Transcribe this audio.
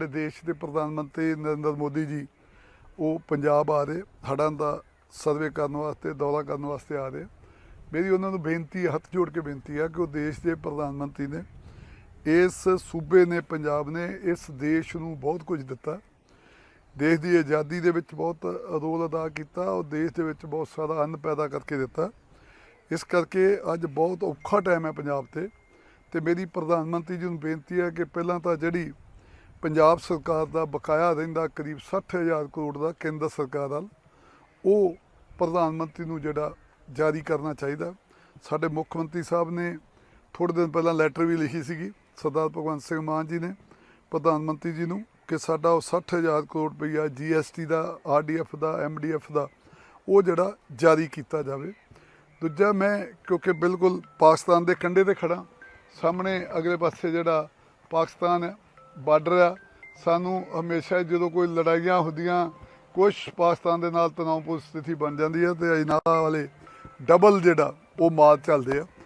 ਸਾਡੇ ਦੇਸ਼ ਦੇ ਪ੍ਰਧਾਨ ਮੰਤਰੀ ਨਰਿੰਦਰ ਮੋਦੀ ਜੀ, ਉਹ ਪੰਜਾਬ ਆ ਰਹੇ, ਹੜ੍ਹਾਂ ਦਾ ਸਰਵੇ ਕਰਨ ਵਾਸਤੇ, ਦੌਰਾ ਕਰਨ ਵਾਸਤੇ ਆ ਰਹੇ। ਮੇਰੀ ਉਹਨਾਂ ਨੂੰ ਬੇਨਤੀ, ਹੱਥ ਜੋੜ ਕੇ ਬੇਨਤੀ ਆ ਕਿ ਉਹ ਦੇਸ਼ ਦੇ ਪ੍ਰਧਾਨ ਮੰਤਰੀ ਨੇ, ਇਸ ਸੂਬੇ ਨੇ, ਪੰਜਾਬ ਨੇ ਇਸ ਦੇਸ਼ ਨੂੰ ਬਹੁਤ ਕੁਝ ਦਿੱਤਾ। ਦੇਸ਼ ਦੀ ਆਜ਼ਾਦੀ ਦੇ ਵਿੱਚ ਬਹੁਤ ਰੋਲ ਅਦਾ ਕੀਤਾ ਉਹ ਦੇਸ਼ ਦੇ ਵਿੱਚ ਬਹੁਤ ਸਾਰਾ ਅੰਨ ਪੈਦਾ ਕਰਕੇ ਦਿੱਤਾ। ਇਸ ਕਰਕੇ ਅੱਜ ਬਹੁਤ ਔਖਾ ਟਾਈਮ ਹੈ ਪੰਜਾਬ ਤੇ। ਤੇ ਮੇਰੀ ਪ੍ਰਧਾਨ ਮੰਤਰੀ ਜੀ ਨੂੰ ਬੇਨਤੀ ਹੈ ਕਿ ਪਹਿਲਾਂ ਤਾਂ ਜਿਹੜੀ ਪੰਜਾਬ ਸਰਕਾਰ ਦਾ ਬਕਾਇਆ ਰਹਿੰਦਾ ਕਰੀਬ 60000 ਕਰੋੜ ਦਾ ਕੇਂਦਰ ਸਰਕਾਰ ਵੱਲ, ਉਹ ਪ੍ਰਧਾਨ ਮੰਤਰੀ ਨੂੰ ਜਿਹੜਾ ਜਾਰੀ ਕਰਨਾ ਚਾਹੀਦਾ। ਸਾਡੇ ਮੁੱਖ ਮੰਤਰੀ ਸਾਹਿਬ ਨੇ ਥੋੜੇ ਦਿਨ ਪਹਿਲਾਂ ਲੈਟਰ ਵੀ ਲਿਖੀ ਸੀਗੀ, ਸਰਦਾਰ ਭਗਵੰਤ ਸਿੰਘ ਮਾਨ ਜੀ ਨੇ ਪ੍ਰਧਾਨ ਮੰਤਰੀ ਜੀ ਨੂੰ ਕਿ ਸਾਡਾ ਉਹ 60000 ਕਰੋੜ ਰੁਪਈਆ ਜੀਐਸਟੀ ਦਾ ਆਰਡੀਐਫ ਦਾ ਐਮਡੀਐਫ ਦਾ, ਉਹ ਜਿਹੜਾ ਜਾਰੀ ਕੀਤਾ ਜਾਵੇ। ਦੂਜਾ ਮੈਂ ਕਿਉਂਕਿ ਬਿਲਕੁਲ ਪਾਕਿਸਤਾਨ ਦੇ ਕੰਢੇ ਤੇ ਖੜਾ ਸਾਹਮਣੇ ਅਗਲੇ ਪਾਸੇ ਜਿਹੜਾ ਪਾਕਿਸਤਾਨ ਹੈ ਬਾਰਡਰ ਆ, ਸਾਨੂੰ ਹਮੇਸ਼ਾ ਜਦੋਂ ਕੋਈ ਲੜਾਈਆਂ ਹੁੰਦੀਆਂ ਕੁਝ ਪਾਕਿਸਤਾਨ ਦੇ ਨਾਲ ਤਣਾਅਪੂਰਨ ਸਥਿਤੀ ਬਣ ਜਾਂਦੀ ਹੈ ਤੇ ਅਜਨਾਲਾ ਵਾਲੇ ਡਬਲ ਜਿਹੜਾ, ਉਹ ਮਾਰ ਚੱਲਦੇ ਆ।